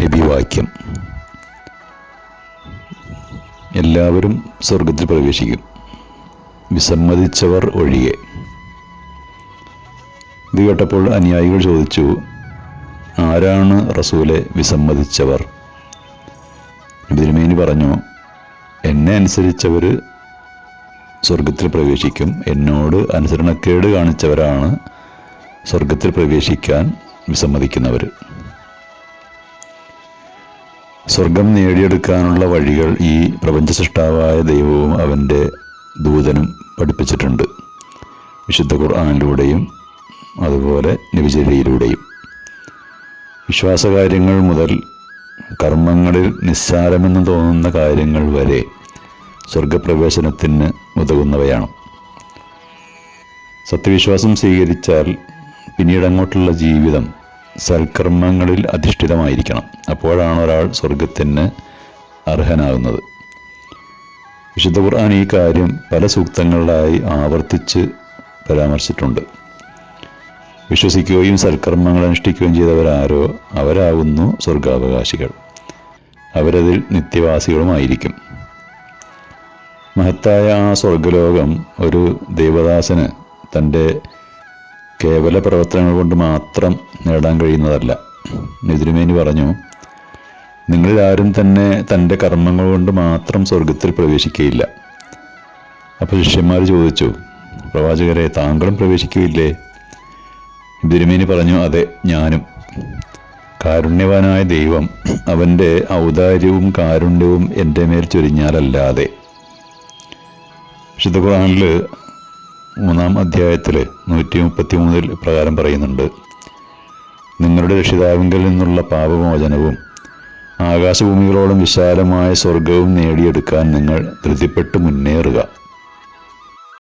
നബിവാക്യം. എല്ലാവരും സ്വർഗത്തിൽ പ്രവേശിക്കും. വിസമ്മതിച്ചവർ ഒഴികെ. ഇത് കേട്ടപ്പോൾ അനുയായികൾ ചോദിച്ചു ആരാണ് റസൂലെ വിസമ്മതിച്ചവർ? നബി തിരുമേനി പറഞ്ഞു എന്നെ അനുസരിച്ചവർ സ്വർഗത്തിൽ പ്രവേശിക്കും. എന്നോട് അനുസരണക്കേട് കാണിച്ചവരാണ് സ്വർഗത്തിൽ പ്രവേശിക്കാൻ വിസമ്മതിക്കുന്നവർ. സ്വർഗം നേടിയെടുക്കാനുള്ള വഴികൾ ഈ പ്രപഞ്ച സൃഷ്ടാവായ ദൈവവും അവന്റെ ദൂതനും പഠിപ്പിച്ചിട്ടുണ്ട്. വിശുദ്ധ ഖുർആാനിലൂടെയും അതുപോലെ നിവിചര്യയിലൂടെയും വിശ്വാസകാര്യങ്ങൾ മുതൽ കർമ്മങ്ങളിൽ നിസ്സാരമെന്ന് തോന്നുന്ന കാര്യങ്ങൾ വരെ സ്വർഗപ്രവേശനത്തിന് ഉതകുന്നവയാണ്. സത്യവിശ്വാസം സ്വീകരിച്ചാൽ പിന്നീട് അങ്ങോട്ടുള്ള ജീവിതം സൽക്കർമ്മങ്ങളിൽ അധിഷ്ഠിതമായിരിക്കണം. അപ്പോഴാണ് ഒരാൾ സ്വർഗത്തിന് അർഹനാകുന്നത്. വിശുദ്ധ ഖുർആൻ ഈ കാര്യം പല സൂക്തങ്ങളിലായി ആവർത്തിച്ച് പരാമർശിച്ചിട്ടുണ്ട്. വിശ്വസിക്കുകയും സൽക്കർമ്മങ്ങൾ അനുഷ്ഠിക്കുകയും ചെയ്തവരാരോ അവരാകുന്നു സ്വർഗാവകാശികൾ അവരതിൽ നിത്യവാസികളുമായിരിക്കും. മഹത്തായ ആ സ്വർഗലോകം ഒരു ദേവദാസന് തന്റെ കേവല പ്രവർത്തനങ്ങൾ കൊണ്ട് മാത്രം നേടാൻ കഴിയുന്നതല്ല. നിതിരുമേനി പറഞ്ഞു നിങ്ങളിൽ ആരും തന്നെ തന്റെ കർമ്മങ്ങൾ കൊണ്ട് മാത്രം സ്വർഗത്തിൽ പ്രവേശിക്കുകയില്ല അപ്പോൾ ശിഷ്യന്മാർ ചോദിച്ചു പ്രവാചകരെ താങ്കളും പ്രവേശിക്കുകയില്ലേ തിരുമേനി പറഞ്ഞു അതെ ഞാനും. കാരുണ്യവാനായ ദൈവം അവന്റെ ഔദാര്യവും കാരുണ്യവും എന്റെ മേൽ ചൊരിഞ്ഞാലല്ലാതെ. വിശുദ്ധ ഖുർആനിൽ മൂന്നാം അധ്യായത്തിൽ നൂറ്റി മുപ്പത്തി മൂന്നിൽ പ്രകാരം പറയുന്നുണ്ട്. നിങ്ങളുടെ രക്ഷിതാവിങ്കിൽ നിന്നുള്ള പാപമോചനവും ആകാശഭൂമികളോളം വിശാലമായ സ്വർഗവും നേടിയെടുക്കാൻ നിങ്ങൾ ധൃതിപ്പെട്ട് മുന്നേറുക.